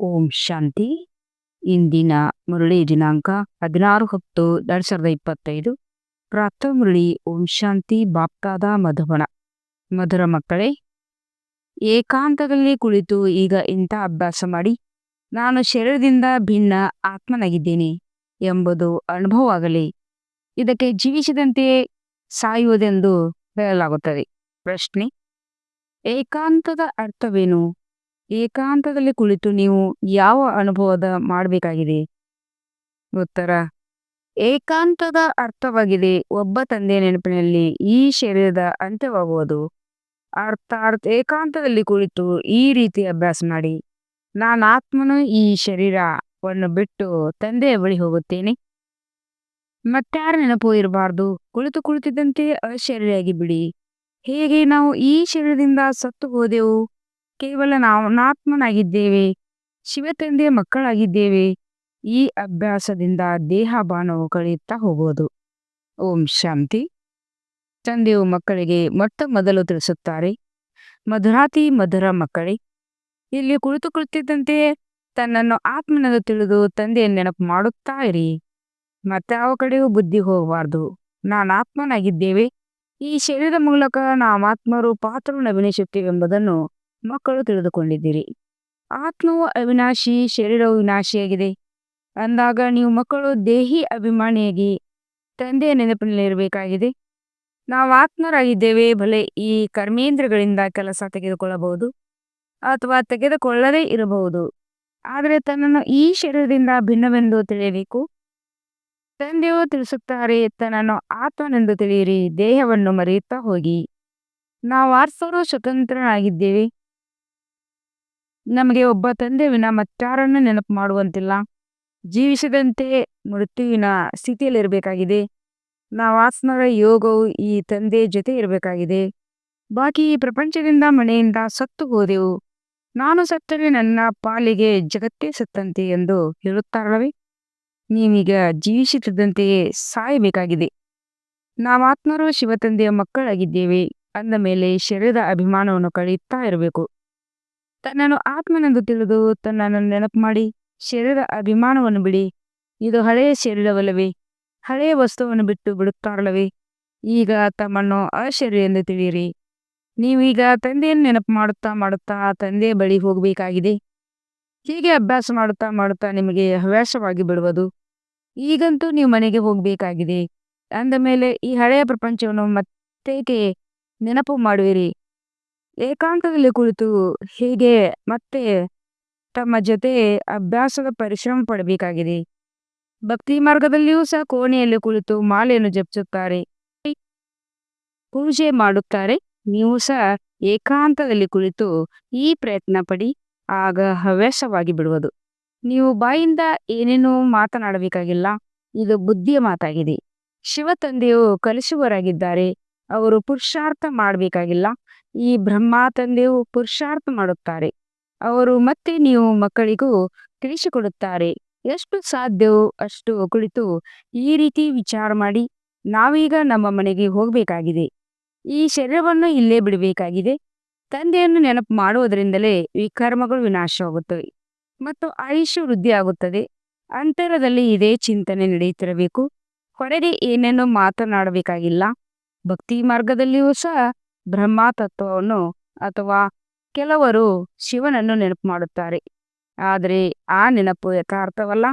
ಓಂ ಶಾಂತಿ ಇಂದಿನ ಮುರಳಿ ದಿನಾಂಕ ಹದಿನಾರು ಹತ್ತು ಎರಡು ಸಾವಿರದ ಇಪ್ಪತ್ತೈದು ಪ್ರಾತಃ ಮುರಳಿ ಓಂ ಶಾಂತಿ ಬಾಪ್ತಾದ ಮಧುಬಣ ಮಧುರ ಮಕ್ಕಳೇ ಏಕಾಂತದಲ್ಲಿ ಕುಳಿತು ಈಗ ಇಂಥ ಅಭ್ಯಾಸ ಮಾಡಿ. ನಾನು ಶರೀರದಿಂದ ಭಿನ್ನ ಆತ್ಮನಾಗಿದ್ದೇನೆ ಎಂಬುದು ಅನುಭವ ಆಗಲಿ ಇದಕ್ಕೆ ಜೀವಿಸಿದಂತೆಯೇ ಸಾಯುವುದೆಂದು ಹೇಳಲಾಗುತ್ತದೆ. ಪ್ರಶ್ನೆ, ಏಕಾಂತದ ಅರ್ಥವೇನು? ಏಕಾಂತದಲ್ಲಿ ಕುಳಿತು ನೀವು ಯಾವ ಅನುಭವದ ಮಾಡಬೇಕಾಗಿದೆ? ಉತ್ತರ. ಏಕಾಂತದ ಅರ್ಥವಾಗಿದೆ ಒಬ್ಬ ತಂದೆಯ ನೆನಪಿನಲ್ಲಿ ಈ ಶರೀರದ ಅಂತ್ಯವಾಗುವುದು. ಅರ್ಥಾತ್ ಏಕಾಂತದಲ್ಲಿ ಕುಳಿತು ಈ ರೀತಿ ಅಭ್ಯಾಸ ಮಾಡಿ, ನಾನು ಆತ್ಮನು ಈ ಶರೀರವನ್ನು ಬಿಟ್ಟು ತಂದೆಯ ಬಳಿ ಹೋಗುತ್ತೇನೆ. ಮತ್ತಾರ ನೆನಪು ಇರಬಾರ್ದು. ಕುಳಿತು ಕುಳಿತಿದ್ದಂತೆ ಅಶರೀರಿಯಾಗಿ ಬಿಡಿ. ಹೇಗೆ ನಾವು ಈ ಶರೀರದಿಂದ ಸತ್ತು ಹೋದೆವು? ಕೇವಲ ನಾವು ಅನಾತ್ಮನಾಗಿದ್ದೇವೆ ಶಿವ ತಂದೆಯ ಮಕ್ಕಳಾಗಿದ್ದೇವೆ, ಈ ಅಭ್ಯಾಸದಿಂದ ದೇಹ ಬಾಣವು ಕಳೆಯುತ್ತಾ ಹೋಗುವುದು. ಓಂ ಶಾಂತಿ. ತಂದೆಯು ಮಕ್ಕಳಿಗೆ ಮೊಟ್ಟ ಮೊದಲು ತಿಳಿಸುತ್ತಾರೆ, ಮಧುರಾತಿ ಮಧುರ ಮಕ್ಕಳೇ, ಇಲ್ಲಿ ಕುಳಿತು ಕುಳಿತಿದ್ದಂತೆಯೇ ತನ್ನನ್ನು ಆತ್ಮನನ್ನು ತಿಳಿದು ತಂದೆಯ ನೆನಪು ಮಾಡುತ್ತಾ ಇರಿ. ಮತ್ತೆ ಯಾವ ಕಡೆಯೂ ಬುದ್ಧಿ ಹೋಗಬಾರ್ದು. ನಾನು ಆತ್ಮನಾಗಿದ್ದೇವೆ. ಈ ಶರೀರದ ಮೂಲಕ ನಾವು ಆತ್ಮರು ಪಾತ್ರವನ್ನು ಅಭಿನಯಿಸುತ್ತೇವೆ ಎಂಬುದನ್ನು ಮಕ್ಕಳು ತಿಳಿದುಕೊಂಡಿದ್ದೀರಿ. ಆತ್ಮವು ಅವಿನಾಶಿ, ಶರೀರವು ವಿನಾಶಿಯಾಗಿದೆ. ಅಂದಾಗ ನೀವು ಮಕ್ಕಳು ದೇಹಿ ಅಭಿಮಾನಿಯಾಗಿ, ತಂದೆಯ ನೆನಪಿನಲ್ಲಿರಬೇಕಾಗಿದೆ. ನಾವು ಆತ್ಮರಾಗಿದ್ದೇವೆ, ಭಲೆ ಈ ಕರ್ಮೇಂದ್ರಗಳಿಂದ ಕೆಲಸ ತೆಗೆದುಕೊಳ್ಳಬಹುದು ಅಥವಾ ತೆಗೆದುಕೊಳ್ಳದೇ ಇರಬಹುದು. ಆದರೆ ತನ್ನನ್ನು ಈ ಶರೀರದಿಂದ ಭಿನ್ನವೆಂದು ತಿಳಿಯಬೇಕು. ತಂದೆಯು ತಿಳಿಸುತ್ತಾರೆ, ತನ್ನನ್ನು ಆತ್ಮನೆಂದು ತಿಳಿಯಿರಿ, ದೇಹವನ್ನು ಮರೆಯುತ್ತಾ ಹೋಗಿ. ನಾವು ಆರ್ಸರು ಸ್ವತಂತ್ರನಾಗಿದ್ದೇವೆ ನಮಗೆ ಒಬ್ಬ ತಂದೆ ವಿನ ಮತ್ತಾರನ್ನು ನೆನಪು ಮಾಡುವಂತಿಲ್ಲ. ಜೀವಿಸಿದಂತೆ ಮೃತ್ಯುವಿನ ಸ್ಥಿತಿಯಲ್ಲಿರಬೇಕಾಗಿದೆ. ನಾವು ಆತ್ಮರ ಯೋಗವು ಈ ತಂದೆ ಜೊತೆ ಇರಬೇಕಾಗಿದೆ. ಬಾಕಿ ಈ ಪ್ರಪಂಚದಿಂದ ಮನೆಯಿಂದ ಸತ್ತು ಹೋದೆವು. ನಾನು ಸತ್ತರೆ ನನ್ನ ಪಾಲಿಗೆ ಜಗತ್ತೇ ಸತ್ತಂತೆ ಎಂದು ಹೇಳುತ್ತಾರಲ್ಲವೇ? ನೀವೀಗ ಜೀವಿಸುತ್ತಿದ್ದಂತೆಯೇ ಸಾಯಬೇಕಾಗಿದೆ. ನಾವು ಆತ್ಮರು ಶಿವತಂದೆಯ ಮಕ್ಕಳಾಗಿದ್ದೇವೆ. ಅಂದ ಮೇಲೆ ಶರೀರದ ಅಭಿಮಾನವನ್ನು ಕಳೆಯುತ್ತಾ ಇರಬೇಕು. ತನ್ನನ್ನು ಆತ್ಮನೆಂದು ತಿಳಿದು ತನ್ನನ್ನು ನೆನಪು ಮಾಡಿ ಶರೀರ ಅಭಿಮಾನವನ್ನು ಬಿಡಿ. ಇದು ಹಳೆಯ ಶರೀರವಲ್ಲವೇ? ಹಳೆಯ ವಸ್ತುವನ್ನು ಬಿಟ್ಟು ಬಿಡುತ್ತಾರಲ್ಲವೇ? ಈಗ ತಮ್ಮನ್ನು ಅಶರೀರ ಎಂದು ತಿಳಿಯಿರಿ. ನೀವೀಗ ತಂದೆಯನ್ನು ನೆನಪು ಮಾಡುತ್ತಾ ಮಾಡುತ್ತಾ ತಂದೆಯ ಬಳಿ ಹೋಗಬೇಕಾಗಿದೆ. ಹೀಗೆ ಅಭ್ಯಾಸ ಮಾಡುತ್ತಾ ಮಾಡುತ್ತಾ ನಿಮಗೆ ಹವ್ಯಾಸವಾಗಿ ಬಿಡುವುದು. ಈಗಂತೂ ನೀವು ಮನೆಗೆ ಹೋಗಬೇಕಾಗಿದೆ. ಅಂದ ಮೇಲೆ ಈ ಹಳೆಯ ಪ್ರಪಂಚವನ್ನು ಮತ್ತೇಕೆ ನೆನಪು ಮಾಡುವಿರಿ? ಏಕಾಂತದಲ್ಲಿ ಕುಳಿತು ಹೀಗೆ ಮತ್ತೆ ತಮ್ಮ ಜೊತೆ ಅಭ್ಯಾಸದ ಪರಿಶ್ರಮ ಪಡಬೇಕಾಗಿದೆ. ಭಕ್ತಿ ಮಾರ್ಗದಲ್ಲಿಯೂ ಸಹ ಕೋಣೆಯಲ್ಲಿ ಕುಳಿತು ಮಾಲೆಯನ್ನು ಜಪಿಸುತ್ತಾರೆ. ಪೂಜೆ ಮಾಡುತ್ತಾರೆ. ನೀವು ಸಹ ಏಕಾಂತದಲ್ಲಿ ಕುಳಿತು ಈ ಪ್ರಯತ್ನ ಪಡಿ, ಆಗ ಹವ್ಯಾಸವಾಗಿ ಬಿಡುವುದು. ನೀವು ಬಾಯಿಂದ ಏನೇನೋ ಮಾತನಾಡಬೇಕಾಗಿಲ್ಲ. ಇದು ಬುದ್ಧಿಯ ಮಾತಾಗಿದೆ. ಶಿವ ತಂದೆಯು ಕಲಿಸುವರಾಗಿದ್ದಾರೆ ಅವರು ಪುರುಷಾರ್ಥ ಮಾಡಬೇಕಾಗಿಲ್ಲ. ಈ ಬ್ರಹ್ಮ ತಂದೆಯು ಪುರುಷಾರ್ಥ ಮಾಡುತ್ತಾರೆ. ಅವರು ಮತ್ತೆ ನೀವು ಮಕ್ಕಳಿಗೂ ತಿಳಿಸಿಕೊಡುತ್ತಾರೆ. ಎಷ್ಟು ಸಾಧ್ಯವೋ ಅಷ್ಟು ಕುಳಿತು ಈ ರೀತಿ ವಿಚಾರ ಮಾಡಿ, ನಾವೀಗ ನಮ್ಮ ಮನೆಗೆ ಹೋಗಬೇಕಾಗಿದೆ. ಈ ಶರೀರವನ್ನು ಇಲ್ಲೇ ಬಿಡಬೇಕಾಗಿದೆ. ತಂದೆಯನ್ನು ನೆನಪು ಮಾಡುವುದರಿಂದಲೇ ಈ ಕರ್ಮಗಳು ವಿನಾಶವಾಗುತ್ತವೆ ಮತ್ತು ಆಯುಷ್ಯ ವೃದ್ಧಿಯಾಗುತ್ತದೆ. ಅಂತರದಲ್ಲಿ ಇದೇ ಚಿಂತನೆ ನಡೆಯುತ್ತಿರಬೇಕು. ಹೊರಗೆ ಏನೇನೋ ಮಾತನಾಡಬೇಕಾಗಿಲ್ಲ. ಭಕ್ತಿ ಮಾರ್ಗದಲ್ಲಿಯೂ ಸಹ ಬ್ರಹ್ಮ ತತ್ವವನ್ನು ಅಥವಾ ಕೆಲವರು ಶಿವನನ್ನು ನೆನಪು ಮಾಡುತ್ತಾರೆ ಆದರೆ ಆ ನೆನಪು ಯಥಾರ್ಥವಲ್ಲ.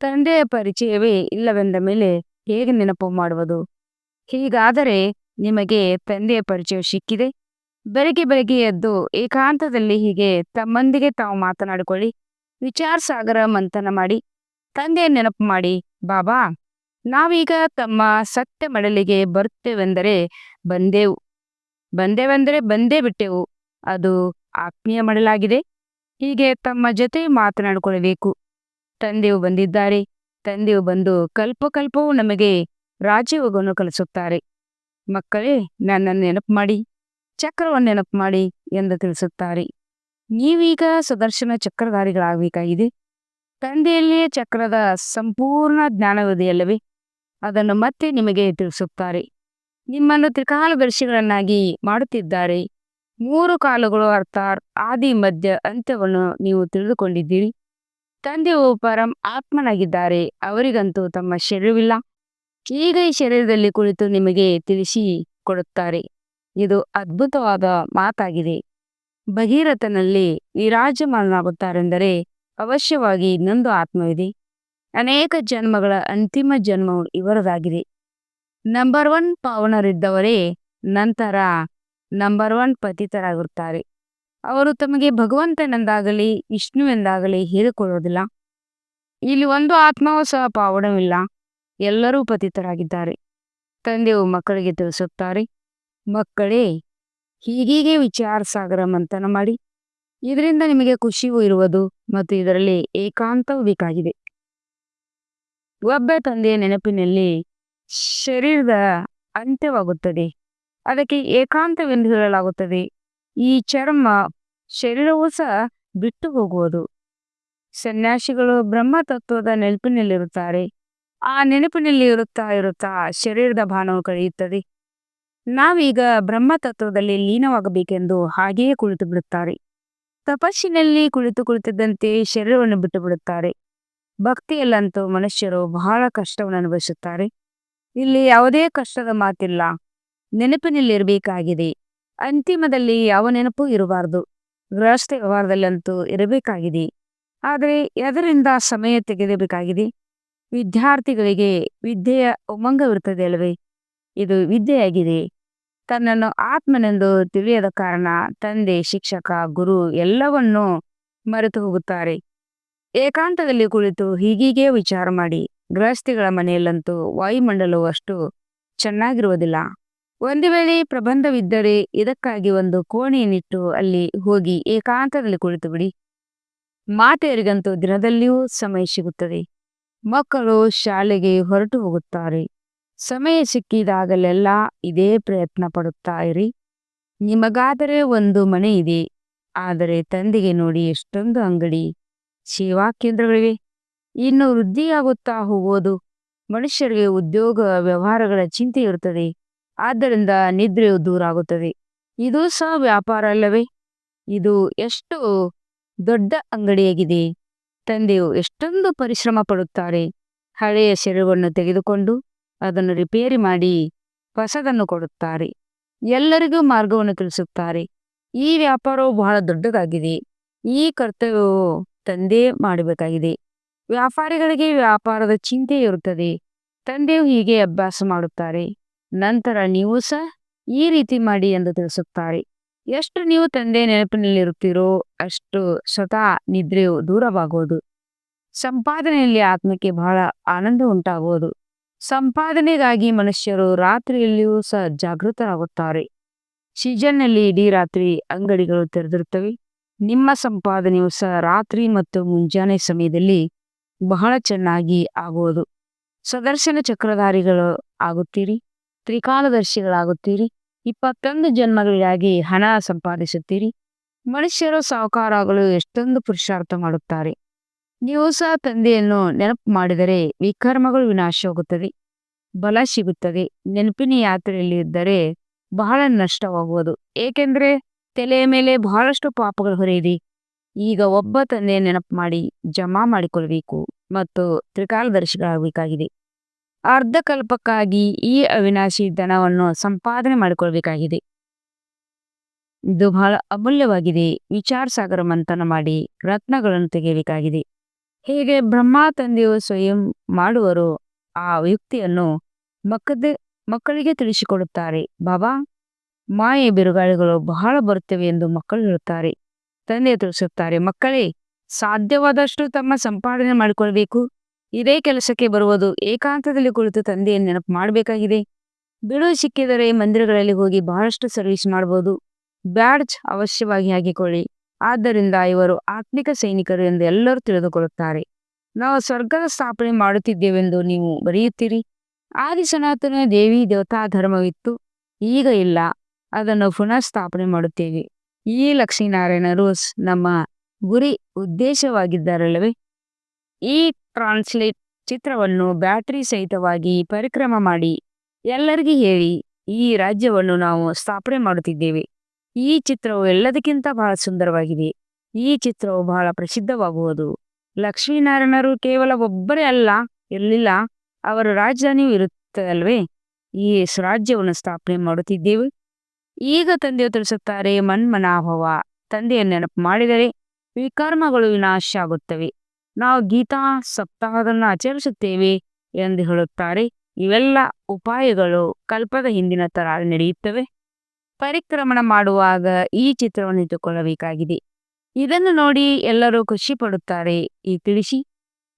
ತಂದೆಯ ಪರಿಚಯವೇ ಇಲ್ಲವೆಂದ ಮೇಲೆ ಹೇಗೆ ನೆನಪು ಮಾಡುವುದು? ಹೀಗಾದರೆ ನಿಮಗೆ ತಂದೆಯ ಪರಿಚಯ ಸಿಕ್ಕಿದೆ. ಬೆಳಗ್ಗೆ ಬೆಳಗ್ಗೆ ಎದ್ದು ಏಕಾಂತದಲ್ಲಿ ಹೀಗೆ ತಮ್ಮೊಂದಿಗೆ ತಾವು ಮಾತನಾಡಿಕೊಳ್ಳಿ. ವಿಚಾರ ಸಾಗರ ಮಂಥನ ಮಾಡಿ. ತಂದೆಯ ನೆನಪು ಮಾಡಿ, ಬಾಬಾ, ನಾವೀಗ ತಮ್ಮ ಸತ್ಯ ಮಡಲಿಗೆ ಬರುತ್ತೇವೆಂದರೆ ಬಂದೆವು. ಬಂದೆವೆಂದರೆ ಬಂದೇ ಬಿಟ್ಟೆವು. ಅದು ಆತ್ಮೀಯ ಮಾಡಲಾಗಿದೆ. ಹೀಗೆ ತಮ್ಮ ಜೊತೆ ಮಾತನಾಡಿಕೊಳ್ಳಬೇಕು. ತಂದೆಯು ಬಂದಿದ್ದಾರೆ. ತಂದೆಯು ಬಂದು ಕಲ್ಪ ಕಲ್ಪವೂ ನಮಗೆ ರಾಜ್ಯಯೋಗವನ್ನು ಕಲಿಸುತ್ತಾರೆ. ಮಕ್ಕಳೇ, ನನ್ನನ್ನು ನೆನಪು ಮಾಡಿ, ಚಕ್ರವನ್ನು ನೆನಪು ಮಾಡಿ ಎಂದು ತಿಳಿಸುತ್ತಾರೆ. ನೀವೀಗ ಸುದರ್ಶನ ಚಕ್ರಧಾರಿಗಳಾಗಬೇಕಾಗಿದೆ. ತಂದೆಯಲ್ಲಿಯೇ ಚಕ್ರದ ಸಂಪೂರ್ಣ ಜ್ಞಾನವಿದೆಯಲ್ಲವೇ? ಅದನ್ನು ಮತ್ತೆ ನಿಮಗೆ ತಿಳಿಸುತ್ತಾರೆ. ನಿಮ್ಮನ್ನು ತ್ರಿಕಾಲದರ್ಶಿಗಳನ್ನಾಗಿ ಮಾಡುತ್ತಿದ್ದಾರೆ. ಮೂರು ಕಾಲಗಳು ಅರ್ಥಾತ್ ಆದಿ ಮಧ್ಯ ಅಂತ್ಯವನ್ನು ನೀವು ತಿಳಿದುಕೊಂಡಿದ್ದೀರಿ. ತಂದೆಯು ಪರಂ ಆತ್ಮನಾಗಿದ್ದಾರೆ. ಅವರಿಗಂತೂ ತಮ್ಮ ಶರೀರವಿಲ್ಲ. ಈಗ ಈ ಶರೀರದಲ್ಲಿ ಕುಳಿತು ನಿಮಗೆ ತಿಳಿಸಿ ಕೊಡುತ್ತಾರೆ. ಇದು ಅದ್ಭುತವಾದ ಮಾತಾಗಿದೆ. ಭಗೀರಥನಲ್ಲಿ ವಿರಾಜಮಾನನಾಗುತ್ತಾರೆಂದರೆ ಅವಶ್ಯವಾಗಿ ಇನ್ನೊಂದು ಆತ್ಮವಿದೆ. ಅನೇಕ ಜನ್ಮಗಳ ಅಂತಿಮ ಜನ್ಮವು ಇವರದಾಗಿದೆ. ನಂಬರ್ ಒನ್ ಪಾವನರಿದ್ದವರೇ ನಂತರ ನಂಬರ್ ಒನ್ ಪತಿತರಾಗುತ್ತಾರೆ. ಅವರು ತಮಗೆ ಭಗವಂತನೆಂದಾಗಲಿ, ವಿಷ್ಣುವೆಂದಾಗಲಿ ಹೇಳಿಕೊಳ್ಳೋದಿಲ್ಲ. ಇಲ್ಲಿ ಒಂದು ಆತ್ಮವೂ ಸಹ ಪಾವನವಿಲ್ಲ. ಎಲ್ಲರೂ ಪತಿತರಾಗಿದ್ದಾರೆ. ತಂದೆಯು ಮಕ್ಕಳಿಗೆ ತಿಳಿಸುತ್ತಾರೆ. ಮಕ್ಕಳೇ, ಹೀಗೀಗೆ ವಿಚಾರ ಸಾಗರ ಮಂಥನ ಮಾಡಿ. ಇದರಿಂದ ನಿಮಗೆ ಖುಷಿಯೂ ಇರುವುದು ಮತ್ತು ಇದರಲ್ಲಿ ಏಕಾಂತವೂ ಬೇಕಾಗಿದೆ. ಒಬ್ಬ ತಂದೆಯ ನೆನಪಿನಲ್ಲಿ ಶರೀರದ ಅಂತ್ಯವಾಗುತ್ತದೆ. ಅದಕ್ಕೆ ಏಕಾಂತವೆಂದು ಹೇಳಲಾಗುತ್ತದೆ. ಈ ಚರ್ಮ ಶರೀರವೂ ಸಹ ಬಿಟ್ಟು ಹೋಗುವುದು. ಸನ್ಯಾಸಿಗಳು ಬ್ರಹ್ಮ ತತ್ವದ ನೆನಪಿನಲ್ಲಿರುತ್ತಾರೆ. ಆ ನೆನಪಿನಲ್ಲಿ ಇರುತ್ತಾ ಇರುತ್ತಾ ಶರೀರದ ಭಾನವು ಕಳೆಯುತ್ತದೆ. ನಾವೀಗ ಬ್ರಹ್ಮ ತತ್ವದಲ್ಲಿ ಲೀನವಾಗಬೇಕೆಂದು ಹಾಗೆಯೇ ಕುಳಿತು ಬಿಡುತ್ತಾರೆ ತಪಸ್ಸಿನಲ್ಲಿ ಕುಳಿತು ಕುಳಿತಿದ್ದಂತೆ ಶರೀರವನ್ನು ಬಿಟ್ಟು ಬಿಡುತ್ತಾರೆ ಭಕ್ತಿಯಲ್ಲಂತೂ ಮನುಷ್ಯರು ಬಹಳ ಕಷ್ಟವನ್ನು ಅನುಭವಿಸುತ್ತಾರೆ. ಇಲ್ಲಿ ಯಾವುದೇ ಕಷ್ಟದ ಮಾತಿಲ್ಲ. ನೆನಪಿನಲ್ಲಿರಬೇಕಾಗಿದೆ. ಅಂತಿಮದಲ್ಲಿ ಯಾವ ನೆನಪು ಇರಬಾರದು. ಗೃಹಸ್ಥ ವ್ಯವಹಾರದಲ್ಲಂತೂ ಇರಬೇಕಾಗಿದೆ. ಆದರೆ ಎದರಿಂದ ಸಮಯ ತೆಗೆದಬೇಕಾಗಿದೆ ವಿದ್ಯಾರ್ಥಿಗಳಿಗೆ ವಿದ್ಯೆಯ ಉಮಂಗವಿರುತ್ತದೆ ಅಲ್ಲವೇ ಇದು ವಿದ್ಯೆಯಾಗಿದೆ. ತನ್ನನ್ನು ಆತ್ಮನೆಂದು ತಿಳಿಯದ ಕಾರಣ ತಂದೆ, ಶಿಕ್ಷಕ, ಗುರು ಎಲ್ಲವನ್ನೂ ಮರೆತು ಹೋಗುತ್ತಾರೆ ಏಕಾಂತದಲ್ಲಿ ಕುಳಿತು ಹೀಗೀಗೆ ವಿಚಾರ ಮಾಡಿ. ಗೃಹಸ್ಥಿಗಳ ಮನೆಯಲ್ಲಂತೂ ವಾಯುಮಂಡಲವು ಅಷ್ಟು ಚೆನ್ನಾಗಿರುವುದಿಲ್ಲ. ಒಂದು ವೇಳೆ ಪ್ರಬಂಧವಿದ್ದರೆ ಇದಕ್ಕಾಗಿ ಒಂದು ಕೋಣೆಯನ್ನಿಟ್ಟು ಅಲ್ಲಿ ಹೋಗಿ ಏಕಾಂತದಲ್ಲಿ ಕುಳಿತು ಬಿಡಿ ಮಾತೆಯರಿಗಂತೂ ದಿನದಲ್ಲಿಯೂ ಸಮಯ ಸಿಗುತ್ತದೆ. ಮಕ್ಕಳು ಶಾಲೆಗೆ ಹೊರಟು ಹೋಗುತ್ತಾರೆ. ಸಮಯ ಸಿಕ್ಕಿದಾಗಲೆಲ್ಲ ಇದೇ ಪ್ರಯತ್ನ ಪಡುತ್ತಾ ಇರಿ ನಿಮಗಾದರೆ ಒಂದು ಮನೆ ಇದೆ ಆದರೆ ತಂದೆಗೆ ನೋಡಿ ಎಷ್ಟೊಂದು ಅಂಗಡಿ. ಸೇವಾ ಕೇಂದ್ರಗಳಿವೆ. ಇನ್ನು ವೃದ್ಧಿಯಾಗುತ್ತಾ ಹೋಗುವುದು ಮನುಷ್ಯರಿಗೆ ಉದ್ಯೋಗ, ವ್ಯವಹಾರಗಳ ಚಿಂತೆ ಇರುತ್ತದೆ. ಆದ್ದರಿಂದ ನಿದ್ರೆಯು ದೂರ ಆಗುತ್ತದೆ ಇದು ಸಹ ವ್ಯಾಪಾರ ಅಲ್ಲವೇ? ಇದು ಎಷ್ಟು ದೊಡ್ಡ ಅಂಗಡಿಯಾಗಿದೆ. ತಂದೆಯು ಎಷ್ಟೊಂದು ಪರಿಶ್ರಮ ಪಡುತ್ತಾರೆ. ಹಳೆಯ ಶರೀರವನ್ನು ತೆಗೆದುಕೊಂಡು ಅದನ್ನು ರಿಪೇರಿ ಮಾಡಿ ಹೊಸದನ್ನು ಕೊಡುತ್ತಾರೆ. ಎಲ್ಲರಿಗೂ ಮಾರ್ಗವನ್ನು ತಿಳಿಸುತ್ತಾರೆ. ಈ ವ್ಯಾಪಾರವು ಬಹಳ ದೊಡ್ಡದಾಗಿದೆ. ಈ ಕರ್ತವ್ಯವು ತಂದೆ ಮಾಡಬೇಕಾಗಿದೆ. ವ್ಯಾಪಾರಿಗಳಿಗೆ ವ್ಯಾಪಾರದ ಚಿಂತೆ ಇರುತ್ತದೆ. ತಂದೆಯು ಹೀಗೆ ಅಭ್ಯಾಸ ಮಾಡುತ್ತಾರೆ. ನಂತರ ನೀವು ಸಹ ಈ ರೀತಿ ಮಾಡಿ ಎಂದು ತಿಳಿಸುತ್ತಾರೆ. ಎಷ್ಟು ನೀವು ತಂದೆ ನೆನಪಿನಲ್ಲಿರುತ್ತೀರೋ ಅಷ್ಟು ಸ್ವತಃ ನಿದ್ರೆಯು ದೂರವಾಗುವುದು. ಸಂಪಾದನೆಯಲ್ಲಿ ಆತ್ಮಕ್ಕೆ ಬಹಳ ಆನಂದ ಉಂಟಾಗುವುದು. ಸಂಪಾದನೆಗಾಗಿ ಮನುಷ್ಯರು ರಾತ್ರಿಯಲ್ಲಿಯೂ ಸಹ ಜಾಗೃತರಾಗುತ್ತಾರೆ. ಸೀಸನ್ನಲ್ಲಿ ಇಡೀ ರಾತ್ರಿ ಅಂಗಡಿಗಳು ತೆರೆದಿರುತ್ತವೆ. ನಿಮ್ಮ ಸಂಪಾದನೆಯು ಸಹ ರಾತ್ರಿ ಮತ್ತು ಮುಂಜಾನೆ ಸಮಯದಲ್ಲಿ ಬಹಳ ಚೆನ್ನಾಗಿ ಆಗುವುದು ಸದರ್ಶನ ಚಕ್ರಧಾರಿಗಳು ಆಗುತ್ತೀರಿ, ತ್ರಿಕಾಲದರ್ಶಿಗಳಾಗುತ್ತೀರಿ, ಇಪ್ಪತ್ತೊಂದು ಜನ್ಮಗಳಿಗಾಗಿ ಹಣ ಸಂಪಾದಿಸುತ್ತೀರಿ, ಮನುಷ್ಯರು ಸಾಹುಕಾರಾಗಲು ಎಷ್ಟೊಂದು ಪುರುಷಾರ್ಥ ಮಾಡುತ್ತಾರೆ. ನೀವು ಸಹ ತಂದೆಯನ್ನು ನೆನಪು ಮಾಡಿದರೆ ವಿಕರ್ಮಗಳು ವಿನಾಶ ಹೋಗುತ್ತದೆ, ಬಲ ಸಿಗುತ್ತದೆ, ನೆನಪಿನ ಯಾತ್ರೆಯಲ್ಲಿ ಇದ್ದರೆ ಬಹಳ ನಷ್ಟವಾಗುವುದು. ಏಕೆಂದರೆ ತಲೆಯ ಮೇಲೆ ಬಹಳಷ್ಟು ಪಾಪಗಳು ಹೊರೆಯಿದೆ. ಈಗ ಒಬ್ಬ ತಂದೆ ನೆನಪು ಮಾಡಿ ಜಮಾ ಮಾಡಿಕೊಳ್ಳಬೇಕು ಮತ್ತು ತ್ರಿಕಾಲದರ್ಶಿಗಳಾಗಬೇಕಾಗಿದೆ. ಅರ್ಧಕಲ್ಪಕ್ಕಾಗಿ ಈ ಅವಿನಾಶಿ ಧನವನ್ನು ಸಂಪಾದನೆ ಮಾಡಿಕೊಳ್ಬೇಕಾಗಿದೆ. ಇದು ಬಹಳ ಅಮೂಲ್ಯವಾಗಿದೆ. ವಿಚಾರ ಸಾಗರ ಮಂಥನ ಮಾಡಿ ರತ್ನಗಳನ್ನು ತೆಗೆಯಬೇಕಾಗಿದೆ. ಹೇಗೆ ಬ್ರಹ್ಮ ತಂದೆಯು ಸ್ವಯಂ ಮಾಡುವರು ಆ ಯುಕ್ತಿಯನ್ನು ಮಕ್ಕದ, ಮಕ್ಕಳಿಗೆ ತಿಳಿಸಿಕೊಡುತ್ತಾರೆ. ಬಾಬಾ, ಮಾಯೆ ಬಿರುಗಾಳಿಗಳು ಬಹಳ ಬರುತ್ತವೆ ಎಂದು ಮಕ್ಕಳು ಹೇಳುತ್ತಾರೆ. ತಂದೆ ತಿಳಿಸುತ್ತಾರೆ ಮಕ್ಕಳೇ, ಸಾಧ್ಯವಾದಷ್ಟು ತಮ್ಮ ಸಂಪಾದನೆ ಮಾಡಿಕೊಳ್ಬೇಕು. ಇದೇ ಕೆಲಸಕ್ಕೆ ಬರುವುದು ಏಕಾಂತದಲ್ಲಿ ಕುಳಿತು ತಂದೆಯನ್ನು ನೆನಪು ಮಾಡಬೇಕಾಗಿದೆ. ಬಿಡುವು ಸಿಕ್ಕಿದರೆ ಮಂದಿರಗಳಲ್ಲಿ ಹೋಗಿ ಬಹಳಷ್ಟು ಸರ್ವಿಸ್ ಮಾಡಬಹುದು ಬ್ಯಾಡ್ಜ್ ಅವಶ್ಯವಾಗಿ ಹಾಕಿಕೊಳ್ಳಿ. ಆದ್ದರಿಂದ ಇವರು ಆತ್ಮಿಕ ಸೈನಿಕರು ಎಂದು ಎಲ್ಲರೂ ತಿಳಿದುಕೊಳ್ಳುತ್ತಾರೆ. ನಾವು ಸ್ವರ್ಗದ ಸ್ಥಾಪನೆ ಮಾಡುತ್ತಿದ್ದೇವೆಂದು ನೀವು ಬರೆಯುತ್ತೀರಿ. ಆದಿ ಸನಾತನ ದೇವಿ ದೇವತಾ ಧರ್ಮವಿತ್ತು. ಈಗ ಇಲ್ಲ. ಅದನ್ನು ಪುನಃ ಸ್ಥಾಪನೆ ಮಾಡುತ್ತೇವೆ. ಈ ಲಕ್ಷ್ಮೀನಾರಾಯಣರು ನಮ್ಮ ಗುರಿ ಉದ್ದೇಶವಾಗಿದ್ದಾರಲ್ಲವೇ? ಈ ಟ್ರಾನ್ಸ್ಲೇಟ್ ಚಿತ್ರವನ್ನು ಬ್ಯಾಟರಿ ಸಹಿತವಾಗಿ ಪರಿಕ್ರಮ ಮಾಡಿ ಎಲ್ಲರಿಗೂ ಹೇಳಿ ಈ ರಾಜ್ಯವನ್ನು ನಾವು ಸ್ಥಾಪನೆ ಮಾಡುತ್ತಿದ್ದೇವೆ. ಈ ಚಿತ್ರವು ಎಲ್ಲದಕ್ಕಿಂತ ಬಹಳ ಸುಂದರವಾಗಿದೆ. ಈ ಚಿತ್ರವು ಬಹಳ ಪ್ರಸಿದ್ಧವಾಗುವುದು. ಲಕ್ಷ್ಮೀನಾರಾಯಣರು ಕೇವಲ ಒಬ್ಬರೇ ಅಲ್ಲ, ಇರಲಿಲ್ಲ. ಅವರ ರಾಜಧಾನಿಯೂ ಇರುತ್ತದಲ್ವೇ ಈ ರಾಜ್ಯವನ್ನು ಸ್ಥಾಪನೆ ಮಾಡುತ್ತಿದ್ದೇವೆ. ಈಗ ತಂದೆಯು ತಿಳಿಸುತ್ತಾರೆ, ಮನ್ಮನಾಭವ, ತಂದೆಯ ನೆನಪು ಮಾಡಿದರೆ ವಿಕರ್ಮಗಳು ವಿನಾಶ ಆಗುತ್ತವೆ ನಾವು ಗೀತಾ ಸಪ್ತಾಹವನ್ನು ಆಚರಿಸುತ್ತೇವೆ ಎಂದು ಹೇಳುತ್ತಾರೆ. ಇವೆಲ್ಲ ಉಪಾಯಗಳು ಕಲ್ಪದ ಹಿಂದಿನ ತರ ನಡೆಯುತ್ತವೆ. ಪರಿಕ್ರಮಣ ಮಾಡುವಾಗ ಈ ಚಿತ್ರವನ್ನು ಇಟ್ಟುಕೊಳ್ಳಬೇಕಾಗಿದೆ. ಇದನ್ನು ನೋಡಿ ಎಲ್ಲರೂ ಖುಷಿ ಪಡುತ್ತಾರೆ ಈ ತಿಳಿಸಿ,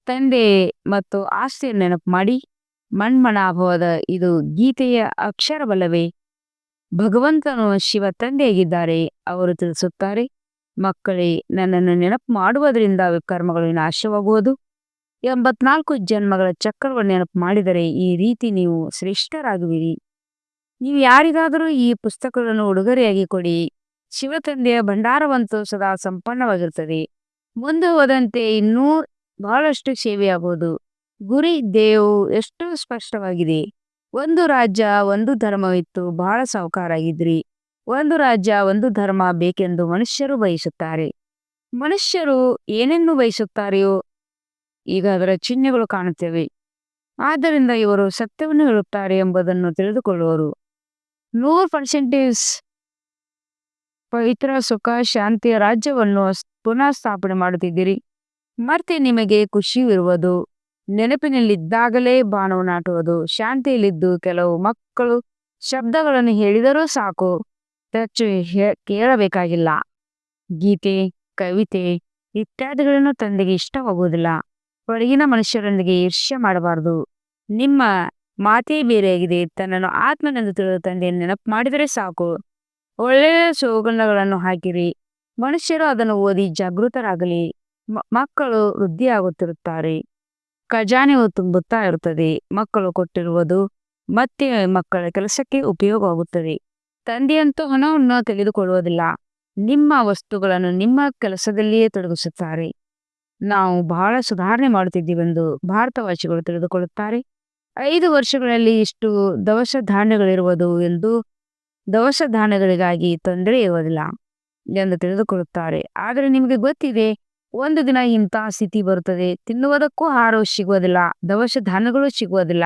ತಂದೆ ಮತ್ತು ಆಸ್ತಿಯನ್ನು ನೆನಪು ಮಾಡಿ. ಮಣ್ಮಣಾಭವದ ಇದು ಗೀತೆಯ ಅಕ್ಷರವಲ್ಲವೇ? ಭಗವಂತನು ಶಿವ ತಂದೆಯಾಗಿದ್ದಾರೆ. ಅವರು ತಿಳಿಸುತ್ತಾರೆ, ಮಕ್ಕಳೇ, ನನ್ನನ್ನು ನೆನಪು ಮಾಡುವುದರಿಂದ ಕರ್ಮಗಳು ನಾಶವಾಗುವುದು. ಎಂಬತ್ನಾಲ್ಕು ಜನ್ಮಗಳ ಚಕ್ರವನ್ನು ನೆನಪು ಮಾಡಿದರೆ ಈ ರೀತಿ ನೀವು ಶ್ರೇಷ್ಠರಾಗುವಿರಿ. ನೀವು ಯಾರಿಗಾದರೂ ಈ ಪುಸ್ತಕಗಳನ್ನು ಉಡುಗೊರೆಯಾಗಿ ಕೊಡಿ. ಶಿವತಂದೆಯ ಭಂಡಾರವಂತೂ ಸದಾ ಸಂಪನ್ನವಾಗಿರುತ್ತದೆ. ಮುಂದೆ ಹೋದಂತೆ ಇನ್ನೂ ಬಹಳಷ್ಟು ಸೇವೆಯಾಗುವುದು. ಗುರಿ ದೇವು ಎಷ್ಟು ಸ್ಪಷ್ಟವಾಗಿದೆ. ಒಂದು ರಾಜ್ಯ ಒಂದು ಧರ್ಮವಿತ್ತು, ಬಹಳ ಸಾಹುಕಾರಾಗಿದ್ರಿ. ಒಂದು ರಾಜ್ಯ ಒಂದು ಧರ್ಮ ಬೇಕೆಂದು ಮನುಷ್ಯರು ಬಯಸುತ್ತಾರೆ. ಮನುಷ್ಯರು ಏನೇನು ಬಯಸುತ್ತಾರೆಯೋ ಈಗ ಅದರ ಚಿಹ್ನೆಗಳು ಕಾಣುತ್ತವೆ. ಆದ್ದರಿಂದ ಇವರು ಸತ್ಯವನ್ನು ಹೇಳುತ್ತಾರೆ ಎಂಬುದನ್ನು ತಿಳಿದುಕೊಳ್ಳುವರು. ನೂರು ಪರ್ಸೆಂಟೇಜ್ ಪವಿತ್ರ, ಸುಖ, ಶಾಂತಿಯ ರಾಜ್ಯವನ್ನು ಪುನಃ ಸ್ಥಾಪನೆ ಮಾಡುತ್ತಿದ್ದೀರಿ. ಮತ್ತೆ ನಿಮಗೆ ಖುಷಿಯೂ ಇರುವುದು ನೆನಪಿನಲ್ಲಿದ್ದಾಗಲೇ ಬಾಣವು ನಾಟುವುದು. ಶಾಂತಿಯಲ್ಲಿದ್ದು ಕೆಲವು ಮಕ್ಕಳು ಶಬ್ದಗಳನ್ನು ಹೇಳಿದರೂ ಸಾಕು. ಹೆಚ್ಚು ಕೇಳಬೇಕಾಗಿಲ್ಲ. ಗೀತೆ, ಕವಿತೆ ಇತ್ಯಾದಿಗಳನ್ನು ತಂದೆಗೆ ಇಷ್ಟವಾಗುವುದಿಲ್ಲ. ಹೊರಗಿನ ಮನುಷ್ಯರೊಂದಿಗೆ ಈರ್ಷ್ಯ ಮಾಡಬಾರದು. ನಿಮ್ಮ ಮಾತೇ ಬೇರೆಯಾಗಿದೆ. ತನ್ನನ್ನು ಆತ್ಮನೆಂದು ತಿಳಿದು ತಂದೆಯನ್ನು ನೆನಪು ಮಾಡಿದರೆ ಸಾಕು. ಒಳ್ಳೆಯ ಸುಗಂಧಗಳನ್ನು ಹಾಕಿರಿ. ಮನುಷ್ಯರು ಅದನ್ನು ಓದಿ ಜಾಗೃತರಾಗಲಿ. ಮಕ್ಕಳು ವೃದ್ಧಿಯಾಗುತ್ತಿರುತ್ತಾರೆ. ಖಜಾನೆಯು ತುಂಬುತ್ತಾ ಇರುತ್ತದೆ. ಮಕ್ಕಳು ಕೊಟ್ಟಿರುವುದು ಮತ್ತೆ ಮಕ್ಕಳ ಕೆಲಸಕ್ಕೆ ಉಪಯೋಗವಾಗುತ್ತದೆ. ತಂದೆಯಂತೂ ಹಣವನ್ನು ತೆಗೆದುಕೊಳ್ಳುವುದಿಲ್ಲ. ನಿಮ್ಮ ವಸ್ತುಗಳನ್ನು ನಿಮ್ಮ ಕೆಲಸದಲ್ಲಿಯೇ ತೊಡಗಿಸುತ್ತಾರೆ. ನಾವು ಬಹಳ ಸುಧಾರಣೆ ಮಾಡುತ್ತಿದ್ದೀವೆಂದು ಭಾರತವಾಸಿಗಳು ತಿಳಿದುಕೊಳ್ಳುತ್ತಾರೆ. ಐದು ವರ್ಷಗಳಲ್ಲಿ ಇಷ್ಟು ದವಸ ಧಾನ್ಯಗಳಿರುವುದು ಎಂದು ದವಸ ಧಾನ್ಯಗಳಿಗಾಗಿ ತೊಂದರೆ ಇರುವುದಿಲ್ಲ ಎಂದು ತಿಳಿದುಕೊಳ್ಳುತ್ತಾರೆ. ಆದರೆ ನಿಮಗೆ ಗೊತ್ತಿದೆ ಒಂದು ದಿನ ಇಂತಹ ಸ್ಥಿತಿ ಬರುತ್ತದೆ ತಿನ್ನುವುದಕ್ಕೂ ಆಹಾರವು ಸಿಗುವುದಿಲ್ಲ. ದವಸ ಧಾನ್ಯಗಳು ಸಿಗುವುದಿಲ್ಲ.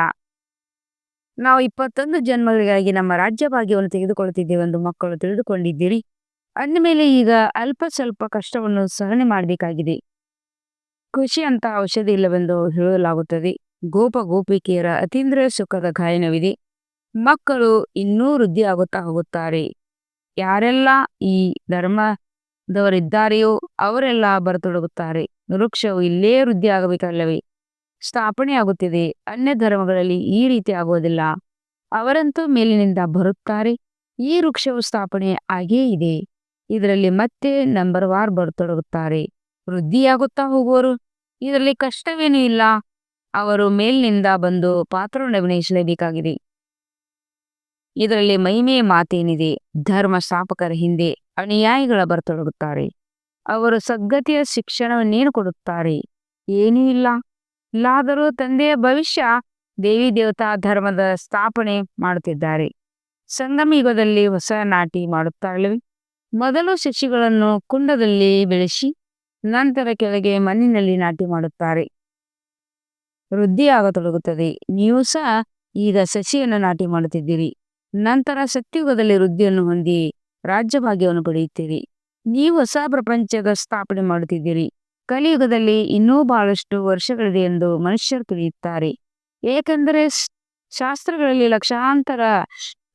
ನಾವು ಇಪ್ಪತ್ತೊಂದು ಜನ್ಮಗಳಿಗಾಗಿ ನಮ್ಮ ರಾಜ್ಯ ಭಾಗ್ಯವನ್ನು ತೆಗೆದುಕೊಳ್ಳುತ್ತಿದ್ದೇವೆಂದು ಮಕ್ಕಳು ತಿಳಿದುಕೊಂಡಿದ್ದೀರಿ. ಅಂದಮೇಲೆ ಈಗ ಅಲ್ಪ ಸ್ವಲ್ಪ ಕಷ್ಟವನ್ನು ಸಹನೆ ಮಾಡಬೇಕಾಗಿದೆ. ಖುಷಿ ಅಂತ ಔಷಧಿ ಇಲ್ಲವೆಂದು ಹೇಳಲಾಗುತ್ತದೆ. ಗೋಪ ಗೋಪಿಕೆಯರ ಅತೀಂದ್ರ ಸುಖದ ಗಾಯನವಿದೆ. ಮಕ್ಕಳು ಇನ್ನೂ ವೃದ್ಧಿ ಆಗುತ್ತಾ ಹೋಗುತ್ತಾರೆ. ಯಾರೆಲ್ಲ ಈ ಧರ್ಮದವರಿದ್ದಾರೆಯೋ ಅವರೆಲ್ಲ ಬರತೊಡಗುತ್ತಾರೆ. ವೃಕ್ಷವು ಇಲ್ಲೇ ವೃದ್ಧಿ ಆಗಬೇಕಲ್ಲವೇ ಸ್ಥಾಪನೆ ಆಗುತ್ತಿದೆ ಅನ್ಯ ಧರ್ಮಗಳಲ್ಲಿ ಈ ರೀತಿ ಆಗುವುದಿಲ್ಲ. ಅವರಂತೂ ಮೇಲಿನಿಂದ ಬರುತ್ತಾರೆ. ಈ ವೃಕ್ಷವು ಸ್ಥಾಪನೆ ಆಗೇ ಇದೆ. ಇದರಲ್ಲಿ ಮತ್ತೆ ನಂಬರ್ ವಾರ್ ಬರತೊಡಗುತ್ತಾರೆ. ವೃದ್ಧಿಯಾಗುತ್ತಾ ಹೋಗುವರು. ಇದರಲ್ಲಿ ಕಷ್ಟವೇನೂ ಇಲ್ಲ. ಅವರು ಮೇಲಿನಿಂದ ಬಂದು ಪಾತ್ರವನ್ನು ಅಭಿನಯಿಸಲೇಬೇಕಾಗಿದೆ ಇದರಲ್ಲಿ ಮಹಿಮೆ ಮಾತೇನಿದೆ. ಧರ್ಮ ಸ್ಥಾಪಕರ ಹಿಂದೆ ಅನುಯಾಯಿಗಳ ಬರತೊಡಗುತ್ತಾರೆ. ಅವರು ಸದ್ಗತಿಯ ಶಿಕ್ಷಣವನ್ನೇನು ಕೊಡುತ್ತಾರೆ. ಏನೂ ಇಲ್ಲ. ಇಲ್ಲಾದರೂ ತಂದೆಯ ಭವಿಷ್ಯ ದೇವಿ ದೇವತಾ ಧರ್ಮದ ಸ್ಥಾಪನೆ ಮಾಡುತ್ತಿದ್ದಾರೆ. ಸಂಗಮ ಯುಗದಲ್ಲಿ ಹೊಸ ನಾಟಿ ಮಾಡುತ್ತಾಳೆ. ಮೊದಲು ಸಸಿಗಳನ್ನು ಕುಂಡದಲ್ಲಿ ಬೆಳೆಸಿ, ನಂತರ ಕೆಳಗೆ ಮಣ್ಣಿನಲ್ಲಿ ನಾಟಿ ಮಾಡುತ್ತಾರೆ. ವೃದ್ಧಿಯಾಗತೊಡಗುತ್ತದೆ. ನೀವು ಸಹ ಈಗ ಸಸಿಯನ್ನು ನಾಟಿ ಮಾಡುತ್ತಿದ್ದೀರಿ. ನಂತರ ಸತ್ಯುಗದಲ್ಲಿ ವೃದ್ಧಿಯನ್ನು ಹೊಂದಿ ರಾಜ್ಯಭಾಗ್ಯವನ್ನು ಪಡೆಯುತ್ತೀರಿ. ನೀವು ಹೊಸ ಪ್ರಪಂಚದ ಸ್ಥಾಪನೆ ಮಾಡುತ್ತಿದ್ದೀರಿ. ಕಲಿಯುಗದಲ್ಲಿ ಇನ್ನೂ ಬಹಳಷ್ಟು ವರ್ಷಗಳಿದೆ ಎಂದು ಮನುಷ್ಯರು ತಿಳಿಯುತ್ತಾರೆ. ಏಕೆಂದರೆ ಶಾಸ್ತ್ರಗಳಲ್ಲಿ ಲಕ್ಷಾಂತರ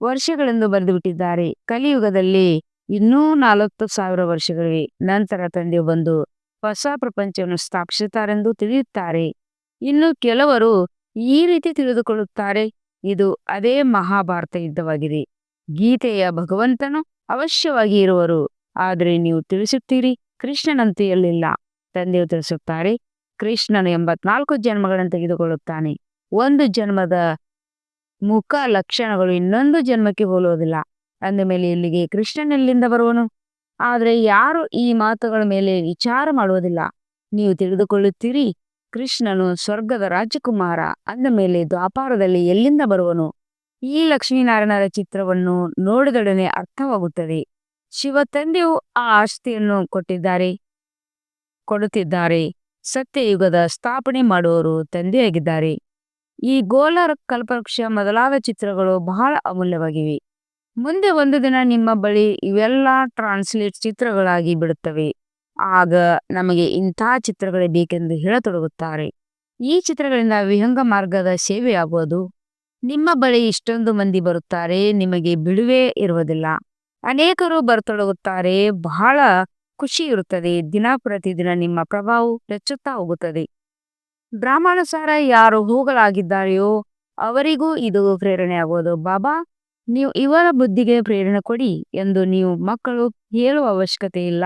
ವರ್ಷಗಳೆಂದು ಬರೆದು ಬಿಟ್ಟಿದ್ದಾರೆ ಕಲಿಯುಗದಲ್ಲಿ ಇನ್ನೂ ನಾಲ್ಕು ಸಾವಿರ ವರ್ಷಗಳಿವೆ. ನಂತರ ತಂದೆ ಬಂದು ಹೊಸ ಪ್ರಪಂಚವನ್ನು ಸ್ಥಾಪಿಸುತ್ತಾರೆಂದು ತಿಳಿಯುತ್ತಾರೆ. ಇನ್ನು ಕೆಲವರು ಈ ರೀತಿ ತಿಳಿದುಕೊಳ್ಳುತ್ತಾರೆ. ಇದು ಅದೇ ಮಹಾಭಾರತ ಯುದ್ಧವಾಗಿದೆ. ಗೀತೆಯ ಭಗವಂತನು ಅವಶ್ಯವಾಗಿ ಇರುವರು. ಆದರೆ ನೀವು ತಿಳಿಸುತ್ತೀರಿ, ಕೃಷ್ಣನಂತೂ ಎಲ್ಲಿಲ್ಲ ತಂದೆಯು ತಿಳಿಸುತ್ತಾರೆ, ಕೃಷ್ಣನು ಎಂಬತ್ನಾಲ್ಕು ಜನ್ಮಗಳನ್ನು ತೆಗೆದುಕೊಳ್ಳುತ್ತಾನೆ. ಒಂದು ಜನ್ಮದ ಮುಖ ಲಕ್ಷಣಗಳು ಇನ್ನೊಂದು ಜನ್ಮಕ್ಕೆ ಹೋಲುವುದಿಲ್ಲ. ಅಂದ ಮೇಲೆ ಇಲ್ಲಿಗೆ ಕೃಷ್ಣನೆಲ್ಲಿಂದ ಬರುವನು? ಆದರೆ ಯಾರು ಈ ಮಾತುಗಳ ಮೇಲೆ ವಿಚಾರ ಮಾಡುವುದಿಲ್ಲ. ನೀವು ತಿಳಿದುಕೊಳ್ಳುತ್ತೀರಿ ಕೃಷ್ಣನು ಸ್ವರ್ಗದ ರಾಜಕುಮಾರ. ಅಂದ ಮೇಲೆ ದ್ವಾಪಾರದಲ್ಲಿ ಎಲ್ಲಿಂದ ಬರುವನು? ಈ ಲಕ್ಷ್ಮೀನಾರಾಯಣರ ಚಿತ್ರವನ್ನು ನೋಡಿದೊಡನೆ ಅರ್ಥವಾಗುತ್ತದೆ. ಶಿವ ತಂದೆಯು ಆ ಆಸ್ತಿಯನ್ನು ಕೊಟ್ಟಿದ್ದಾರೆ, ಕೊಡುತ್ತಿದ್ದಾರೆ. ಸತ್ಯಯುಗದ ಸ್ಥಾಪನೆ ಮಾಡುವವರು ತಂದೆಯಾಗಿದ್ದಾರೆ. ಈ ಗೋಲರ ಕಲ್ಪವೃಕ್ಷ ಮೊದಲಾದ ಚಿತ್ರಗಳು ಬಹಳ ಅಮೂಲ್ಯವಾಗಿವೆ. ಮುಂದೆ ಒಂದು ದಿನ ನಿಮ್ಮ ಬಳಿ ಇವೆಲ್ಲ ಟ್ರಾನ್ಸ್ಲೇಟ್ ಚಿತ್ರಗಳಾಗಿ ಬಿಡುತ್ತವೆ. ಆಗ ನಮಗೆ ಇಂಥ ಚಿತ್ರಗಳೇ ಬೇಕೆಂದು ಹೇಳತೊಡಗುತ್ತಾರೆ. ಈ ಚಿತ್ರಗಳಿಂದ ವಿಹಂಗ ಮಾರ್ಗದ ಸೇವೆಯಾಗುವುದು ನಿಮ್ಮ ಬಳಿ ಇಷ್ಟೊಂದು ಮಂದಿ ಬರುತ್ತಾರೆ, ನಿಮಗೆ ಬಿಡುವೆ ಇರುವುದಿಲ್ಲ. ಅನೇಕರು ಬರತೊಡಗುತ್ತಾರೆ, ಬಹಳ ಖುಷಿ ಇರುತ್ತದೆ. ದಿನ ಪ್ರತಿದಿನ ನಿಮ್ಮ ಪ್ರಭಾವ ಹೆಚ್ಚುತ್ತಾ ಹೋಗುತ್ತದೆ. ಬ್ರಾಹ್ಮಣಸಾರ ಯಾರು ಹೋಗಲಾಗಿದ್ದಾರೆಯೋ ಅವರಿಗೂ ಇದು ಪ್ರೇರಣೆ ಆಗುವುದು ಬಾಬಾ, ನೀವು ಇವರ ಬುದ್ಧಿಗೆ ಪ್ರೇರಣೆ ಕೊಡಿ ಎಂದು ನೀವು ಮಕ್ಕಳು ಹೇಳುವ ಅವಶ್ಯಕತೆ ಇಲ್ಲ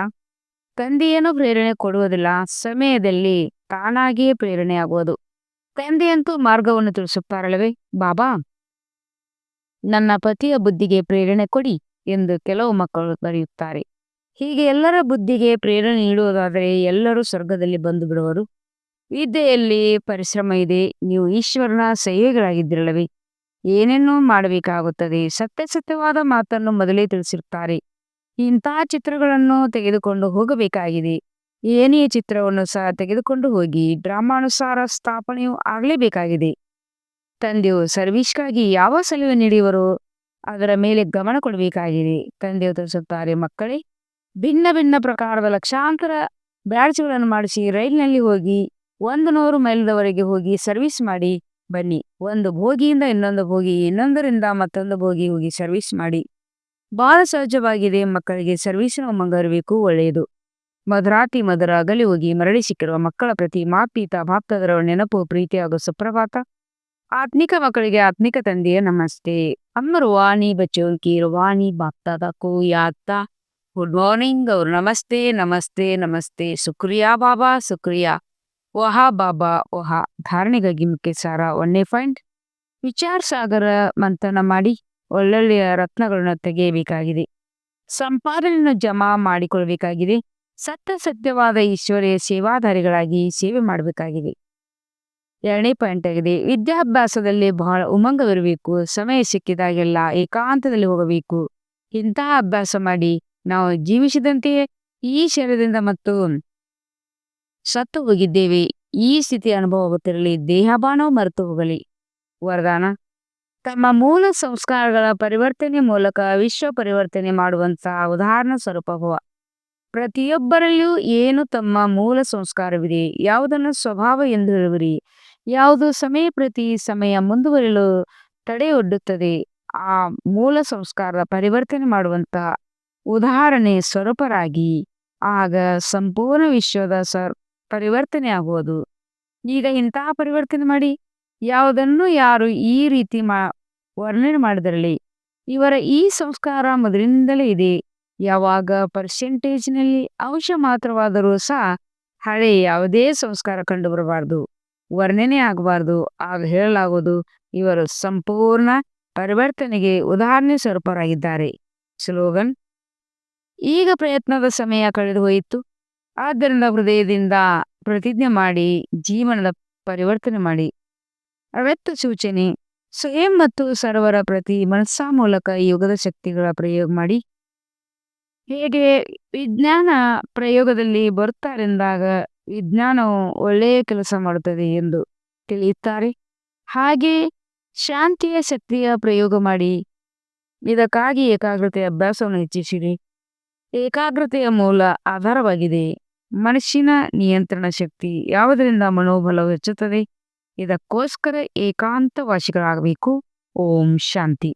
ತಂದೆಯೇನು ಪ್ರೇರಣೆ ಕೊಡುವುದಿಲ್ಲ. ಸಮಯದಲ್ಲಿ ತಾನಾಗಿಯೇ ಪ್ರೇರಣೆ ಆಗುವುದು. ತಂದೆಯಂತೂ ಮಾರ್ಗವನ್ನು ತಿಳಿಸುತ್ತಾರಲ್ಲವೇ? ಬಾಬಾ! ನನ್ನ ಪತಿಯ ಬುದ್ಧಿಗೆ ಪ್ರೇರಣೆ ಕೊಡಿ ಎಂದು ಕೆಲವು ಮಕ್ಕಳು ಬರೆಯುತ್ತಾರೆ. ಹೀಗೆ ಎಲ್ಲರ ಬುದ್ಧಿಗೆ ಪ್ರೇರಣೆ ನೀಡುವುದಾದರೆ ಎಲ್ಲರೂ ಸ್ವರ್ಗದಲ್ಲಿ ಬಂದು ಬಿಡುವರು. ವಿದ್ಯೆಯಲ್ಲಿ ಪರಿಶ್ರಮ ಇದೆ. ನೀವು ಈಶ್ವರನ ಸಹ್ಯಗಳಾಗಿದ್ದಿರಲ್ಲವೇ ಏನೇನೋ ಮಾಡಬೇಕಾಗುತ್ತದೆ. ಸತ್ಯ ಸತ್ಯವಾದ ಮಾತನ್ನು ಮೊದಲೇ ತಿಳಿಸಿರುತ್ತಾರೆ. ಇಂತಹ ಚಿತ್ರಗಳನ್ನು ತೆಗೆದುಕೊಂಡು ಹೋಗಬೇಕಾಗಿದೆ. ಏನೇ ಚಿತ್ರವನ್ನು ಸಹ ತೆಗೆದುಕೊಂಡು ಹೋಗಿ ಡ್ರಾಮಾನುಸಾರ ಸ್ಥಾಪನೆಯು ಆಗಲೇಬೇಕಾಗಿದೆ. ತಂದೆಯು ಸರ್ವಿಸ್ಗಾಗಿ ಯಾವ ಸಲಹೆ ನೀಡುವರು ಅದರ ಮೇಲೆ ಗಮನ ಕೊಡಬೇಕಾಗಿದೆ. ತಂದೆಯು ತಿಳಿಸುತ್ತಾರೆ, ಮಕ್ಕಳೇ, ಭಿನ್ನ ಭಿನ್ನ ಪ್ರಕಾರದ ಲಕ್ಷಾಂತರ ಬ್ಯಾಡ್ಜ್ಗಳನ್ನು ಮಾಡಿಸಿ ರೈಲಿನಲ್ಲಿ ಹೋಗಿ ಒಂದು ನೂರು ಮೈಲ್ದವರೆಗೆ ಹೋಗಿ ಸರ್ವಿಸ್ ಮಾಡಿ ಬನ್ನಿ. ಒಂದು ಭೋಗಿಯಿಂದ ಇನ್ನೊಂದು ಭೋಗಿ, ಇನ್ನೊಂದರಿಂದ ಮತ್ತೊಂದು ಭೋಗಿ ಹೋಗಿ ಸರ್ವಿಸ್ ಮಾಡಿ. ಬಹಳ ಸಹಜವಾಗಿದೆ ಮಕ್ಕಳಿಗೆ ಸರ್ವೀಸಿನ ಮಂಗರಬೇಕು ಒಳ್ಳೆಯದು. ಮಧುರಾತಿ ಮಧುರ ಅಗಲಿ ಹೋಗಿ ಮರಳಿ ಸಿಕ್ಕಿರುವ ಮಕ್ಕಳ ಪ್ರತಿ ಮಾಪೀತ ಮಾಪ್ತದರ ನೆನಪು, ಪ್ರೀತಿ ಹಾಗೂ ಸುಪ್ರಭಾತ. ಆತ್ಮಿಕ ಮಕ್ಕಳಿಗೆ ಆತ್ಮಿಕ ತಂದೆಯ ನಮಸ್ತೆ. ಅಮ್ಮ ವಾಣಿ ಬಚ್ಚೋಂಕಿ ವಾಣಿ ಬಾಪ್ತಾದ ಕೋ ಯಾತ್ತ ಗುಡ್ ಮಾರ್ನಿಂಗ್ ಅವ್ರು ನಮಸ್ತೆ ನಮಸ್ತೆ ನಮಸ್ತೆ. ಸುಕ್ರಿಯಾ ಬಾಬಾ, ಸುಕ್ರಿಯಾ. ಓಹಾ ಬಾಬಾ, ವಹಾ. ಧಾರಣೆಗಾಗಿ ಮುಖ್ಯ ಸಾರ ಒಂದೇ ಪಾಯಿಂಟ್. ವಿಚಾರ ಸಾಗರ ಮಂಥನ ಮಾಡಿ. ಒಳ್ಳೊಳ್ಳೆಯ ರತ್ನಗಳನ್ನು ತೆಗೆಯಬೇಕಾಗಿದೆ. ಸಂಪಾದನೆಯನ್ನು ಜಮಾ ಮಾಡಿಕೊಳ್ಬೇಕಾಗಿದೆ ಸತ್ಯ ಸತ್ಯವಾದ ಈಶ್ವರಿಯ ಸೇವಾಧಾರಿಗಳಾಗಿ ಸೇವೆ ಮಾಡಬೇಕಾಗಿದೆ. ಎರಡನೇ ಪಾಯಿಂಟ್ ಆಗಿದೆ. ವಿದ್ಯಾಭ್ಯಾಸದಲ್ಲಿ ಬಹಳ ಉಮಂಗವಿರಬೇಕು ಸಮಯ ಸಿಕ್ಕಿದಾಗೆಲ್ಲ ಏಕಾಂತದಲ್ಲಿ ಹೋಗಬೇಕು. ಇಂತಹ ಅಭ್ಯಾಸ ಮಾಡಿ ನಾವು ಜೀವಿಸಿದಂತೆಯೇ ಈ ಶರೀರದಿಂದ ಮತ್ತು ಸತ್ತು ಹೋಗಿದ್ದೇವೆ. ಈ ಸ್ಥಿತಿ ಅನುಭವವಾಗುತ್ತಿರಲಿ ದೇಹಭಾನವು ಮರೆತು ಹೋಗಲಿ. ವರದಾನ. ತಮ್ಮ ಮೂಲ ಸಂಸ್ಕಾರಗಳ ಪರಿವರ್ತನೆ ಮೂಲಕ ವಿಶ್ವ ಪರಿವರ್ತನೆ ಮಾಡುವಂತಹ ಉದಾಹರಣ ಸ್ವರೂಪ ಭವ ಪ್ರತಿಯೊಬ್ಬರಲ್ಲಿಯೂ ಏನು ತಮ್ಮ ಮೂಲ ಸಂಸ್ಕಾರವಿದೆ, ಯಾವುದನ್ನು ಸ್ವಭಾವ ಎಂದು ಹೇಳುವಿರಿ, ಯಾವುದು ಸಮಯ ಪ್ರತಿ ಸಮಯ ಮುಂದುವರಿಯಲು ತಡೆಯೊಡ್ಡುತ್ತದೆ ಆ ಮೂಲ ಸಂಸ್ಕಾರದ ಪರಿವರ್ತನೆ ಮಾಡುವಂತಹ ಉದಾಹರಣೆ ಸ್ವರೂಪರಾಗಿ, ಆಗ ಸಂಪೂರ್ಣ ವಿಶ್ವದ ಸ ಪರಿವರ್ತನೆ ಆಗುವುದು. ಈಗ ಇಂತಹ ಪರಿವರ್ತನೆ ಮಾಡಿ. ಯಾವುದನ್ನು ಯಾರು ಈ ರೀತಿ ಮಾ, ವರ್ಣನೆ ಮಾಡಿದರಲಿ ಇವರ ಈ ಸಂಸ್ಕಾರ ಮೊದಲಿನಿಂದಲೇ ಇದೆ. ಯಾವಾಗ ಪರ್ಸೆಂಟೇಜ್ನಲ್ಲಿ ಅಂಶ ಮಾತ್ರವಾದರೂ ಸಹ ಹಳೆ ಯಾವುದೇ ಸಂಸ್ಕಾರ ಕಂಡು ಬರಬಾರ್ದು ವರ್ಣನೆ ಆಗಬಾರ್ದು, ಆಗ ಹೇಳಲಾಗುವುದು ಇವರು ಸಂಪೂರ್ಣ ಪರಿವರ್ತನೆಗೆ ಉದಾಹರಣೆ ಸ್ವರೂಪರಾಗಿದ್ದಾರೆ. ಸ್ಲೋಗನ್, ಈಗ ಪ್ರಯತ್ನದ ಸಮಯ ಕಳೆದು ಹೋಯಿತು. ಆದ್ದರಿಂದ ಹೃದಯದಿಂದ ಪ್ರತಿಜ್ಞೆ ಮಾಡಿ, ಜೀವನದ ಪರಿವರ್ತನೆ ಮಾಡಿ. ಅವ್ಯಕ್ತ ಸೂಚನೆ. ಸ್ವಯಂ ಮತ್ತು ಸರ್ವರ ಪ್ರತಿ ಮನಸ್ಸಾ ಮೂಲಕ ಯುಗದ ಶಕ್ತಿಗಳ ಪ್ರಯೋಗ ಮಾಡಿ. ಹೇಗೆ ವಿಜ್ಞಾನ ಪ್ರಯೋಗದಲ್ಲಿ ಬರುತ್ತಾರೆಂದಾಗ ವಿಜ್ಞಾನವು ಒಳ್ಳೆಯ ಕೆಲಸ ಮಾಡುತ್ತದೆ ಎಂದು ತಿಳಿಯುತ್ತಾರೆ. ಹಾಗೆ ಶಾಂತಿಯ ಶಕ್ತಿಯ ಪ್ರಯೋಗ ಮಾಡಿ. ಇದಕ್ಕಾಗಿ ಏಕಾಗ್ರತೆಯ ಅಭ್ಯಾಸವನ್ನು ಹೆಚ್ಚಿಸಿರಿ. ಏಕಾಗ್ರತೆಯ ಮೂಲ ಆಧಾರವಾಗಿದೆ. ಮನುಷ್ಯನ ನಿಯಂತ್ರಣ ಶಕ್ತಿ ಯಾವುದರಿಂದ ಮನೋಬಲವು ಹೆಚ್ಚುತ್ತದೆ? ಇದಕ್ಕೋಸ್ಕರ ಏಕಾಂತವಾಸಿಗಳಾಗಬೇಕು. ಓಂ ಶಾಂತಿ.